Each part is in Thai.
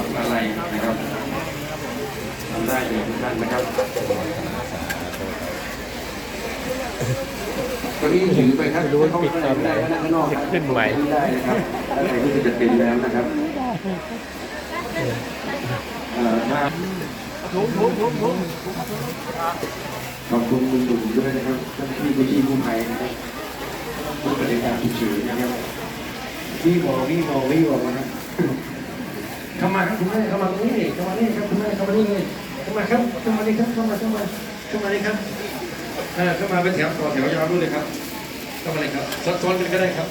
ฝังอะไรนะครับทำได้เลยทุกท่านนะครับก็นี่ถือไปครับรู้ว่าปิดตอนไหนข้างนอกครับขึ้นใหม่ได้นะครับอะไรที่จะเป็นแล้วนะครับเอ่อถ้าขอบคุณคุณตุ่มด้วยนะครับท่านที่ผู้ชีพผู้ภัยนะครับผู้ปฏิบัติการฉุกเฉินนะครับพี่บอกพี่บอกพี่บอกนะครับเข้า มาครับคุณแม่เข้ามาตรงนี้เข้ามานี่ครับคุณแม่เข้ามานี่เลยเข้ามาครับเข้ามานี่ครับเข้ามาเข้ามาเข้ามานี่ครับเออเข้ามาเป็นแถวต่อแถวยาวด้วยเลยครับเข้ามาเลยครับซ้อนๆกันก็ได้ครับ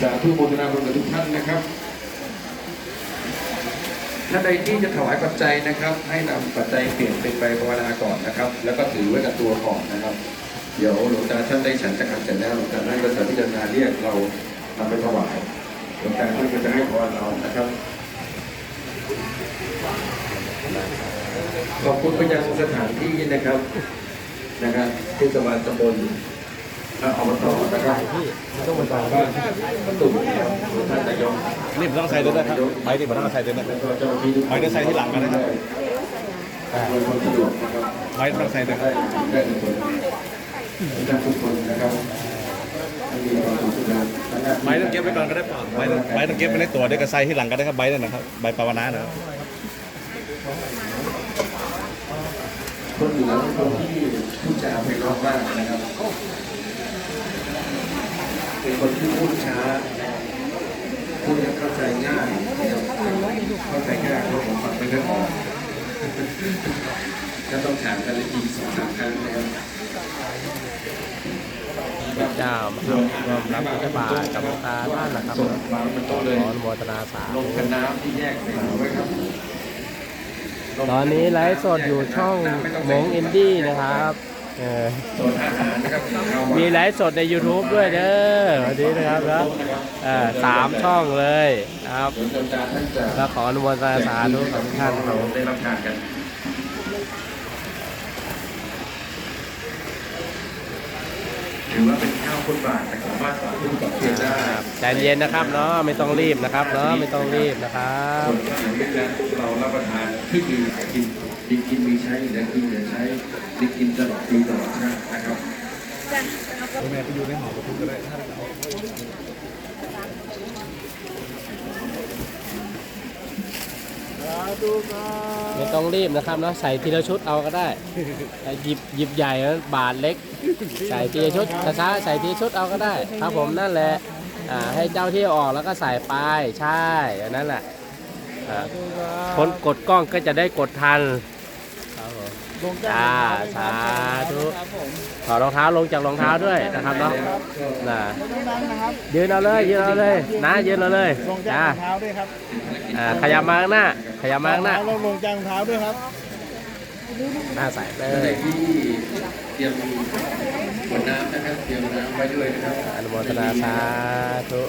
สาธุโมทนาบุญกับทุกท่านนะครับท่านใดที่จะถวายปัจจัยนะครับ ให้นำปัจจัยเปลี่ยนเป็นไปภาวนาก่อนนะครับ แล้วก็ถือไว้กับตัวก่อนนะครับ เดี๋ยวหลวงตาท่านได้ฉันจักรเสร็จแล้วหลวงตาท่านก็จะพิจารณาเรียกเรานำไปถวาย ลวงตาท่านก็จะให้พรเรานะครับ ขอบคุณไปยังสถานที่นะครับ นะครับเทศบาลตำบลและอบตนะครับต้องมาต่อบ้านประตูนะครับท่านนายกนี่มันต้องใส่ด้วยนะครับไปที่มันต้องใส่ด้วยนะแล้วก็เจ้าหน้าที่ทุกคนไม่ได้ใส่ที่หลังกันนะครับโดยความสะดวกนะครับไปต้องใส่ด้วยได้ได้ทุกคนได้ทุกคนนะครับให้มีความสุขนะครับ ใบต้องเก็บไว้ก่อนก็ได้ป่ะใบต้องใบต้องเก็บไว้ในตัวเดี๋ยวก็ใส่ที่หลังก็ได้ครับใบนั่นนะครับใบปาวนานะครับคนเหนือเป็นคนที่พูดจาไพเราะมากนะครับเป็นคนที่พูดช้าพูดแล้วเข้าใจง่ายนะครับเข้าใจง่ายเพราะผมฟังไม่ค่อยออ ก็ต้องถามกันอีกสองสามครั้งแล้วพระเจ้าร่วมรับพุทธบาทกับตาบ้านนะครับขออนโมทนาสาลงกันน้ำที่แยกไปครับตอนนี้ไลฟ์สดอยู่ช่องมงอินดี้นะครับ เออส่วนอาหารนะครับข้าวหวานมีไลฟ์สดใน YouTube ด้วยเด้อวันนี้นะครับแล้วเอ่อสามช่องเลยนะครับเดี๋ยวอาจารย์ท่านจะแล้วขออนุโมทนาสาธุกับทุกท่านครัเราบ ได้รับทานกันถือว่าเป็นข้าวพุทธบาทแต่ของบ้านสาธุกับเพียรได้ใจเย็นนะครับเนาะไม่ต้องรีบนะครับเนาะไม่ต้องรีบนะครับ ส่วนข้าวเหนียวเล็กๆเรารับประทานคือดีกิน ดีกินมีใช้เหลือกินเหลือใช้ดีกินตลอดปีตลอดชาตินะครับแม่ไปอยู่ในหอประชุมก็ได้ไม่ต้องรีบนะครับเนาะใส่ทีละชุดเอาก็ได้หยิบหยิบใหญ่แล้วบาทเล็ก ใส่ทีละชุดช้าๆใส่ทีละชุดเอาก็ได้ ครับผมนั่นแหละอ่าให้เจ้าที่ออกแล้วก็ใส่ไปใช่อันนั้นแหละอ่าคนกดกล้องก็จะได้กดทันครับ ผมจ้าสาธุถอดรองเท้าลงจากรองเท้าด้วยนะครับเนาะน่ะยืนเอาเลยยืนเอาเลยนะยืนเอาเลยลงจากรองเท้าด้วยครับอ่าขยับมาข้างหน้า ขยับมาข้างหน้าลงลงจากรองเท้าด้วยครับหน้าใส่เลยที่เตรียมขวดน้ำนะครับเตรียมน้ำไว้ด้วยนะครับอนุโมทนาสาธุ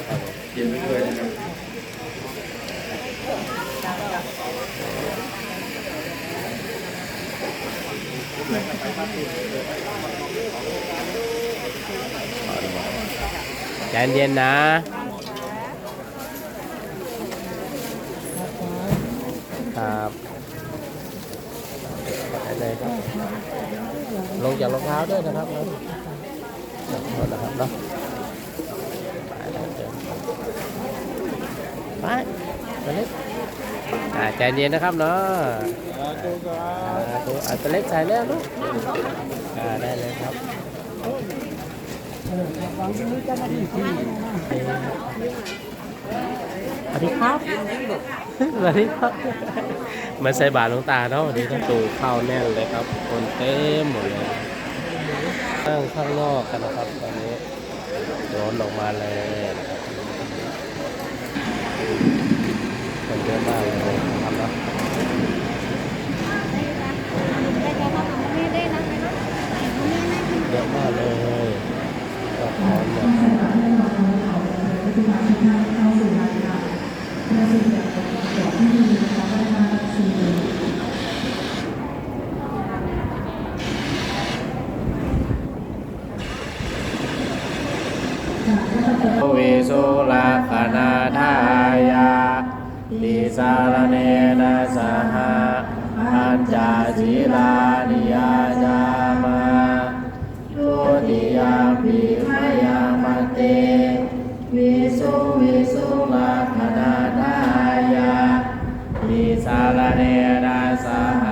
เตรียมไว้ด้วยนะครับ ใจเย็นๆนะ ครับไปเลยครับ ลงจากรองเท้าด้วยนะครับนะขอโทษนะครับเนาะไปแล้วเจ อ่าใจเย็นนะครับเนาะตัวอ่าตัวเล็กใส่แล้วลูกอ่าได้เลยครับสวัสดีครับสวัสดีครับเหมาใส่บาตรหลงตาเนาะวันนี้ต้องตูเข้าแน่นเลยครับ คนเต็มหมดเลยนั่งข้างนอกกันนะครับตอนนี้ร้อนออกมาเลยนะครับคน เยอะมากเลยนะครับเนะเยอะมากเลยก็ขอหมเวโสลาคนาทาย ศีลานิยาจามาทุติยามปีมยังมันเตวิสุวิสุลักขณาทายาวิสารเนนะสห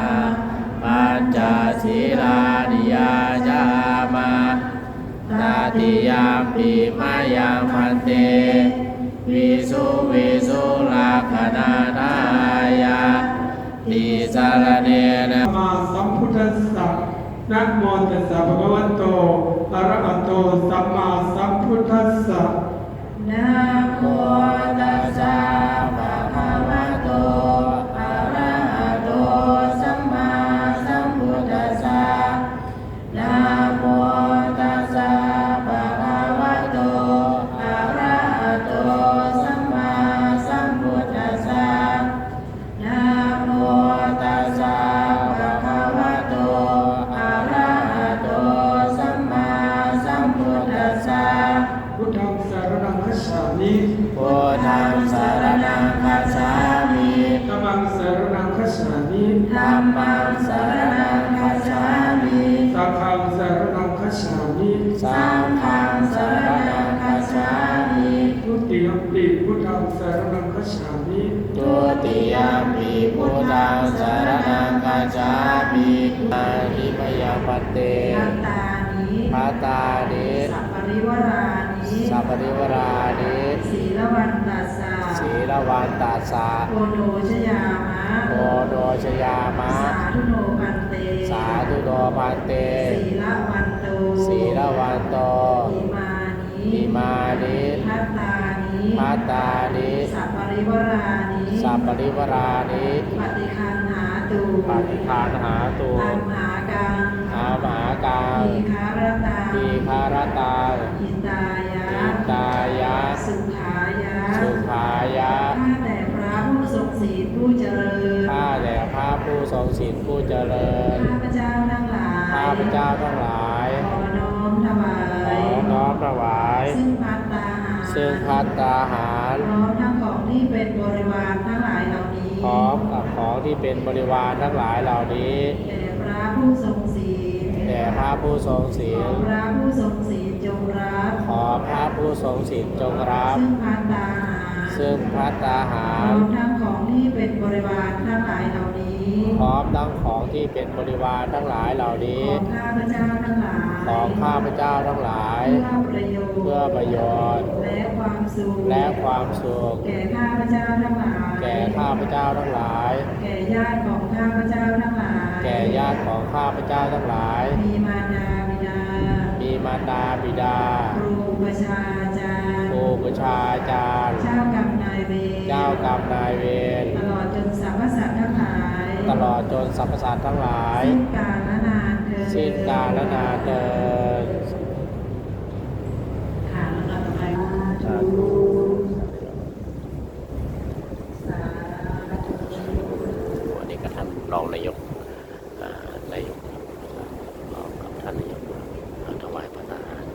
ปัญจศีลานิยาจามานาติยามปีมายังมันเตวิสุวิสุลักขณาทายา วิสารเนนะสัมมาสัมพุทธัสสะนะโมตัสสะภะคะวะโตอะระหะโตสัมมาสัมพุทธัสสะนะโมตัสสะภะคะวะโต สสะพุทธังสารนังคัจฉามิพุทธังสารนังคัจฉามิธัมมังสารนังคัจฉามิธัมมังสรณังคัจฉามิสังฆังสารนังคัจฉามิสังฆังสารนังคัจฉามิทุติยมปีพุทธังสารนังคัจฉามิทุติยมปีพุทธังสารนังคัจฉามิอานิมยปัตเตทัตตานิปาตานิสัพปริวรา นิสัพพริวรานิศีลวันตัสสะศีลวันตัสสะโอโนชยามะโอโดชยามะ สาธุโนปันเต สาธุโนพันเตศีลวันโตศีลวันโตอิมานิอิมานิทัตตานิพัตตานิสัพปริวรานิสัพพริวรานิปฏิคันหาตุปฏิทานหาตุอัมหากังอามหา กังทีคารตาทีคารตาอิตายะอิตายะ สุขายะ สุขายะข้าแต่พระผู้ทรงศีลผู้เจริญข้าแต่พระผู้ทรงศีลผู้เจริญ ข้าพเจ้าทั้งหลาย ข้าพเจ้าทั้งหลาย ขอน้อมถวาขอยน้อมถวาย ซึ่งพัตตาหาร ซึ่งพัตตาหารพร้อมทั้งของที่เป็นบริวารทั้งหลายเหล่านี้พร้อมกับของที่เป็นบริวารทั้งหลายเหล่านี้แด่พระผู้ทรงศีลแด่พระผู้ทรงศีขอลพระผู้ทรงศีลจงรับขอพระผู้ทรงศีลจงรับ ซึ่งพัตตาหารซึ่งพัตตาหาพร้อรมทั้งของที่เป็นบริวารทั้งหลายเหล่านี้ พร้อมทั้งของที่เป็นบริวารทั้งหลายเหล่านี้ ของข้าพเจ้าทั้งหลายของข้าพเจ้าทั้งหลาย เพื่อประโยชน์เพื่อประโยชน์และ ความสุขและความสุขแก่ข้าพเจ้าทั้งหลาย แก่ข้าพเจ้าทั้งหลาย แก่ญาติของข้าพเจ้าทั้งหลาย แก่ญาติของข้าพเจ้าทั้งหลาย มีมารดาบิดา มีมารดาบิดา ครูประชาจารย์ครูบูชาจารย์ เจ้ากรรมนายเวร เจ้ากรรมนายเวร ตลอดจนสรรพสัตว์ทั้งหลาย ตลอดจนสรรพสัตว์ทั้งหลาย สิ้นกาลและนานเถิดสิ้นกาลและนานเดิน ค่ะแล้วต่อไปสาธุสาธุ วันนี้ก็ท่านรองนายกอ่านายกรองกับท่านนายกอ่าถวายพระทหาร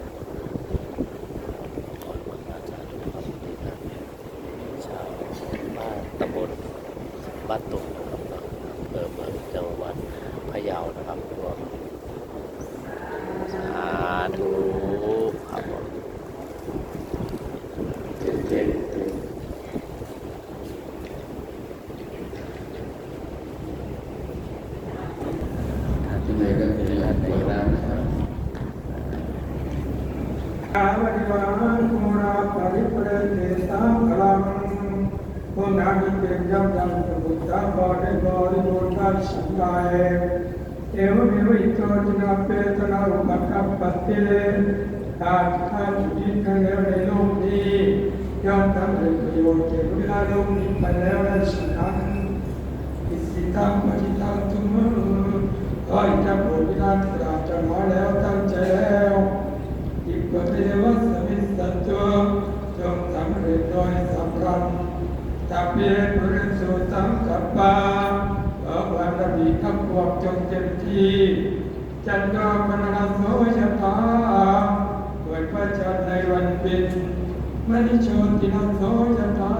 ขอให้พระอาจารย์ทุกท่านที่นั่นเนี่ยชาวบ้านตำบล บ้านตุ่มนะครับอำเภอเมืองจังหวัดพะเยานะครับรวมสาธุครับผมเจ็ดที่ไหนก็เป็นอย่างนี้แล้วนะครับอาวิวาคุราปริปเรเตสังกลัง พุทธามิเตยัมยังพุทธาบาริบาริบูรณาสังกายเอ บีทั้งปวงจงเต็มที่จันทร์ปนาโสยถาเกิดพระจันทร์ในวันเป็นมณิโชตินัสโสยถา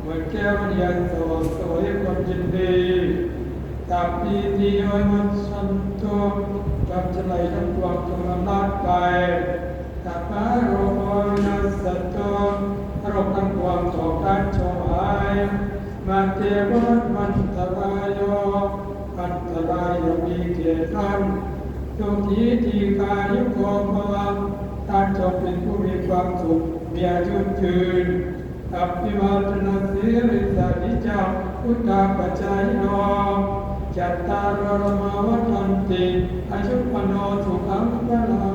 เหมือนแก้วมณีย็นสว่างสวยคนยินดีตับปีติไว้มันสันตุกับจะไหลทั้งปวงจงอำนาจไปตับพระโรโมนัสสัตตุอารมณ์ทั้งปวงจงการชมหายมาเทวันมันต ติท่านจงทีทีกายุโกภวะท่านจงเป็นผู้มีความสุขมีอายุยืนอัพพิวาทนาสิริสานิจาพุทธาปัจจายโนจัตตารรมวัฏันติอายุปโนสุขังพลัง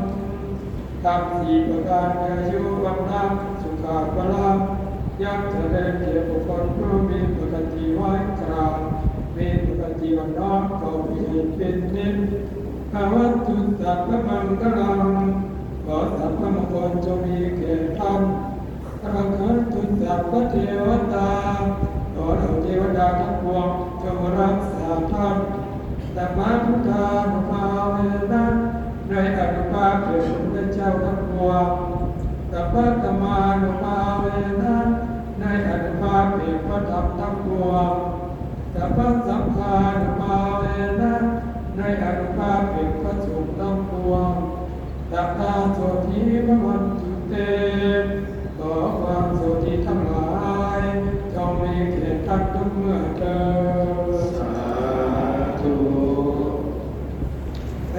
ตามสี่ประการอายุวันนาสุขาพลังยักษ์จะได้เกี่ยรติบุคคลผู้มีปกติไว้กลางมีปก ติวนนอกก็มีเป็นนิภาวัตุสัพพมังกลังขอสัพพมงคลจงมีแก่ท่านรักขันตุสัพพเทวตาขอเราเทวดาทั้งปวงจงรักษาท่านสัมมาพุทธานุภาเวนะในอนุภาพแก่พระพุทธเจ้าทั้งปวงสัพพะธรรมานุภาเวนะในอนุภาพแก่พระธรรมทั้งปวง จะพันสังขารมาเวนะในอนุภาพเป็นพระจุขต้องปวงตัตาโสธิพระมันจุเตขอความโสธิทั้งหลายจงมีเกียรติทั้เมื่อเจอ